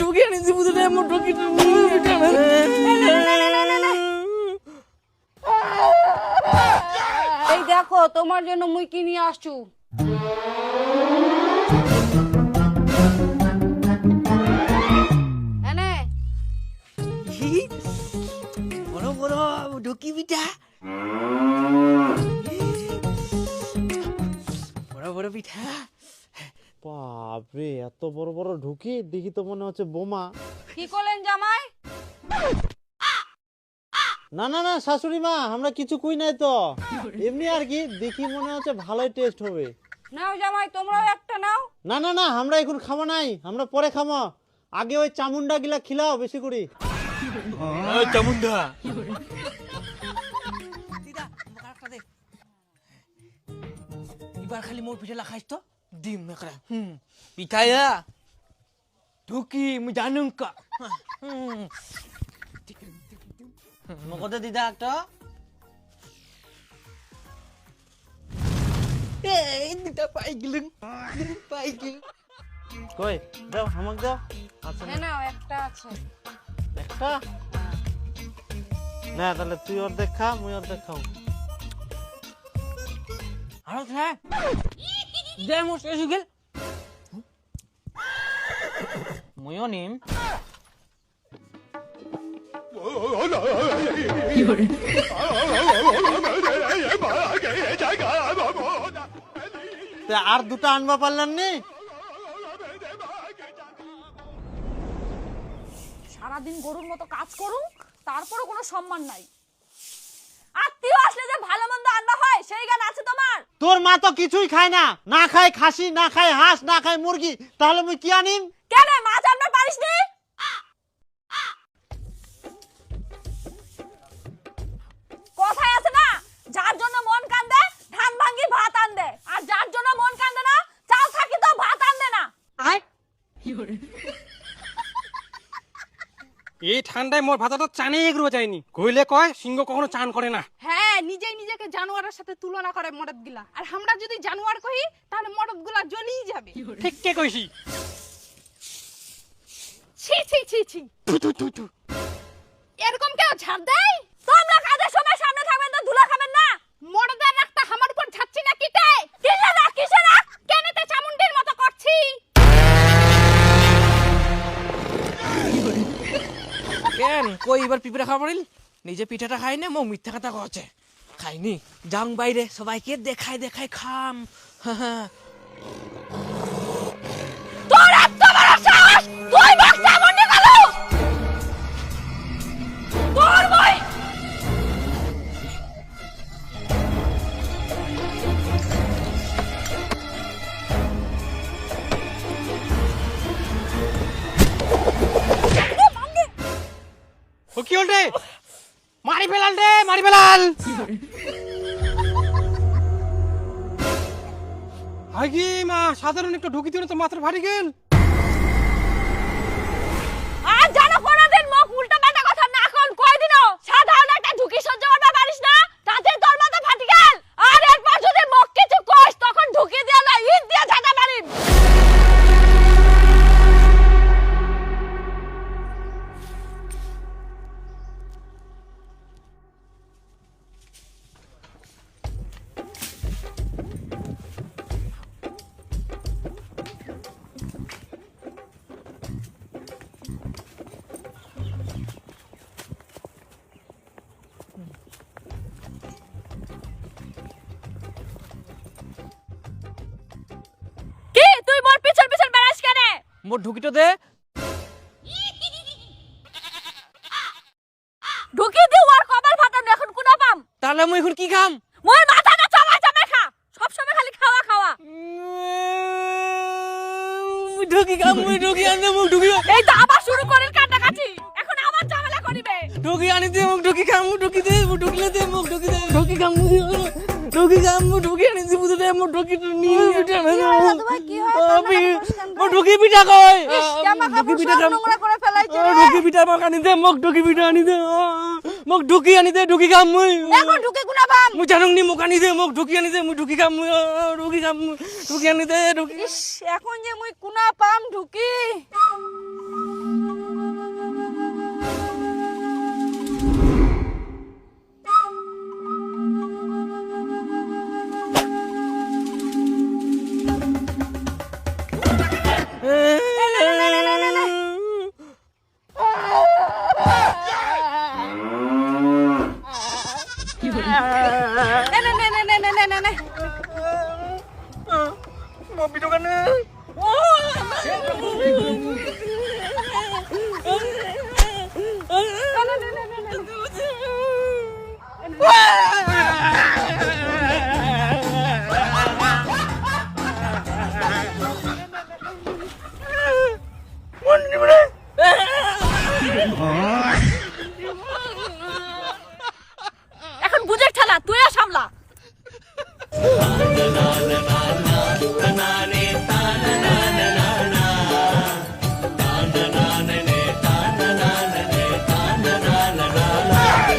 ঢুকি আনিছে বুঝতে মোক ঢুকি এই দেখো তোমার জন্য মুই কি নিয়ে আসছু এনে বড় বড় ঢুকি পিঠা বড় বড় পিঠা বাপরে এত বড় বড় ঢুকি? দেখি তো মনে হচ্ছে বোমা। কি করলেন জামাই? না না না শাশুড়ি মা আমরা কিছু কই নাই তো। এমনি আর কি দেখি মনে হচ্ছে ভালোই টেস্ট হবে। নাও জামাই তোমরাও একটা নাও। না না না আমরা এখন খাব নাই আমরা পরে খাব। আগে ওই চামুন্ডা গিলা খিলাও বেশি করে। চামুন্ডা এবার খালি মোর পিঠা লাখাইছ তো। ডিম মেকরা হুম পিঠায়া ঢুকি মু জানুম কা মকতে দিদা একটা এই দিদা পাই গেলুম পাই গেল কই দাও আমাকে দাও এ নাও একটা আছে একটা না তাহলে তুই অর্ধেক খা মুই অর্ধেক খাও আরও খা দে মোর শেষ হয়ে গেল নিম আর দুটো আনবা পারলাম নি? সারাদিন গরুর মতো কাজ করুন তারপরও কোনো সম্মান নাই। আত্মীয় আসলে যে ভালো মন্দ আনবা হয় সেই গান আছে তোমার? তোর মা তো কিছুই খায় না। না খায় খাসি না খায় হাঁস না খায় মুরগি। তাহলে আমি কি আনিম? কেন মাছ আমরা পারিস নি এই ঠান্ডায় মোর ভাতাটা চানে এগুলো যায়নি। কইলে কয় সিংহ কখনো চান করে না। হ্যাঁ নিজেই নিজেকে জানোয়ারের সাথে তুলনা করে মরদ গিলা আর আমরা যদি জানোয়ার কহি তাহলে মরদগুলা জ্বলেই যাবে। ঠিক কে কইছি? ছি ছি ছি ছি। এরকম কেউ ছাড় দেয়? তোমরা কাজের সময় সামনে থাকবেন তো ধুলা খাবেন না? মরদের রাখতে আমার উপর ছাড়ছি না কিতে কিসে না কিসে না কেনেতে চামুন্ডির কেন কই এবার পিঁপড়া খাওয়া পারিল নিজে পিঠাটা খাই না মোক মিথ্যা কথা কছে খাইনি। যাং বাইরে, সবাইকে দেখাই দেখাই খাম। তোর ও, কি হল রে? মারি ফেলাল রে, মারি ফেলাল। আগে মা, সাধারণ একটু ঢুকি দিও তো মাত্র ভারী গেল। আর জানো কোনদিন মুখ উল্টা কথা না কোন? কয়দিনও সাধারণ একটা ঢুকি সহ্য মোর ঢুকিটো দে। ঢুকি দিও আর কবার ফাটানো এখন কোন পাম? তাহলে মুই এখন কি খাম? মই মাথা মাথাটা চাবাই চাবাই খা। সব সময় খালি খাওয়া খাওয়া। মুই ঢুকি খাম মুই ঢুকি আনতে মুখ ঢুকি এই তো আবার শুরু করিল কাটাকাটি এখন আবার ঝামেলা করিবে। ঢুকি আনি দে মুখ ঢুকি খাম মুখ ঢুকি দে মুখ ঢুকিলে দে মুখ ঢুকি দে ঢুকি খাম মুখ ঢুকি খাম ঢুকি আনি দে বুঝতে মুখ ঢুকি নি মুখ ঢুকি পিঠা কই ঢুকি পিঠা নোংরা করে ফেলাইছে ঢুকি পিঠা মোক আনি দে মোক ঢুকি পিঠা আনি দে। মোক ঢুকি আনি দে ঢুকি খাম মুই। এখন ঢুকে পাম মুই জানুং নি মোক আনি দে মোক ঢুকি আনি দে মুই ঢুকি খাম মুই। ঢুকি খাম ঢুকি আনি দে ঢুকি এখন যে মুই কুনা পাম ঢুকি। mau video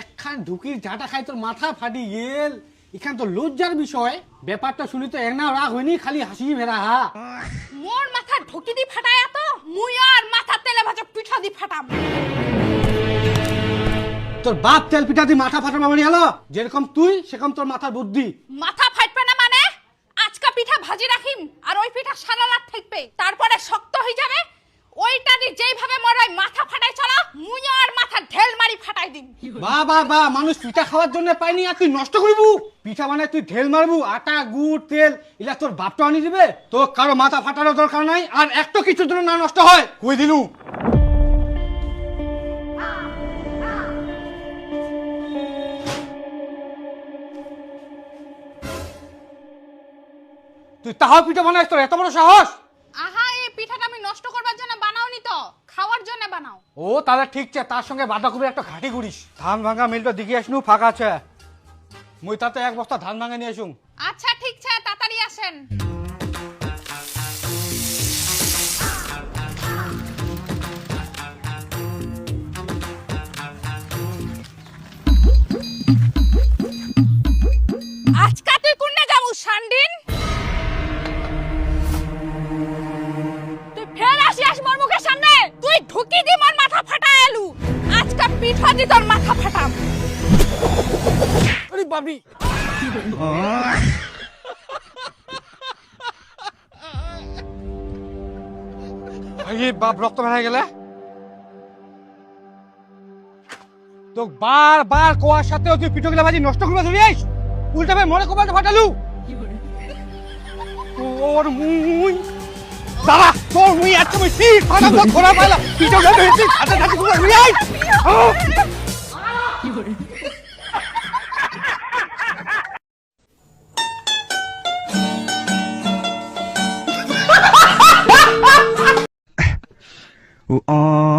একখান ঢুকির ঝাঁটা খাই তোর মাথা ফাটি গেল। এখান তো লজ্জার বিষয়। ব্যাপারটা শুনি তো এক না রাগ হয়নি খালি হাসি ভেড়া হা মোর মাথা ঢুকি দি ফাটায় তো মুই আর মাথা তেলে ভাজা পিঠা দি ফাটাম। তোর বাপ তেল পিঠা দিয়ে মাথা হলো যেরকম তুই সেরকম তোর মাথার বুদ্ধি। মাথা ফাটবে না মানে? আজকা পিঠা ভাজি রাখিম আর ওই পিঠা সারা রাত থাকবে। তারপরে শক্ত হয়ে যাবে ওইটা দি যেইভাবে মরাই, মাথা ফাটাই, চলা মুই আর মাথা ঢেল মারি ফাটাই দিম। বা বা বা, মানুষ পিঠা খাওয়ার জন্য পাইনি আর তুই নষ্ট করবু? পিঠা মানে তুই ঢেল মারবু, আটা, গুড়, তেল এলা তোর বাপটা আনি দিবে? তোর কারও মাথা ফাটানোর দরকার নাই, আর একটা কিছুর জন্য না নষ্ট হয়, কই দিলু? তুই তাহাও পিঠা বানাইস, তোর এত বড় সাহস আহা এই পিঠাটা আমি নষ্ট করবার জন্য বানাওনি তো খাওয়ার জন্য বানাও। ও তাহলে ঠিক আছে তার সঙ্গে বাঁধাকপি একটা ঘাটি করিস ধান ভাঙা মিলটা দিকে আসনু ফাঁকা আছে। মুই তাতে এক বস্তা ধান ভাঙা নিয়ে আসুন আচ্ছা ঠিক আছে তাড়াতাড়ি আসেন। মোর মুখের সামনে। তুই ঢুকি দি মোর মাথা ফাটা, এলু। আজকা পিঠা দি তোর মাথা ফাটাম আরে বাবরি। আরে বাপ রক্ত বেড়ে গেলে? তো বার বার কোয়ার সাথেও তুই পিঠোগুলা বাজি নষ্ট করবে ধরে উল্টা ভাই মরে কপালটা ফাটালু। তোর মুই। দাদা তোর মুই এত বেশি ফাটা তো ঘোরা পাইলা? পিঠোগুলা ধরেছি হাতে হাতে করে ধরে আইস Ooh, ah,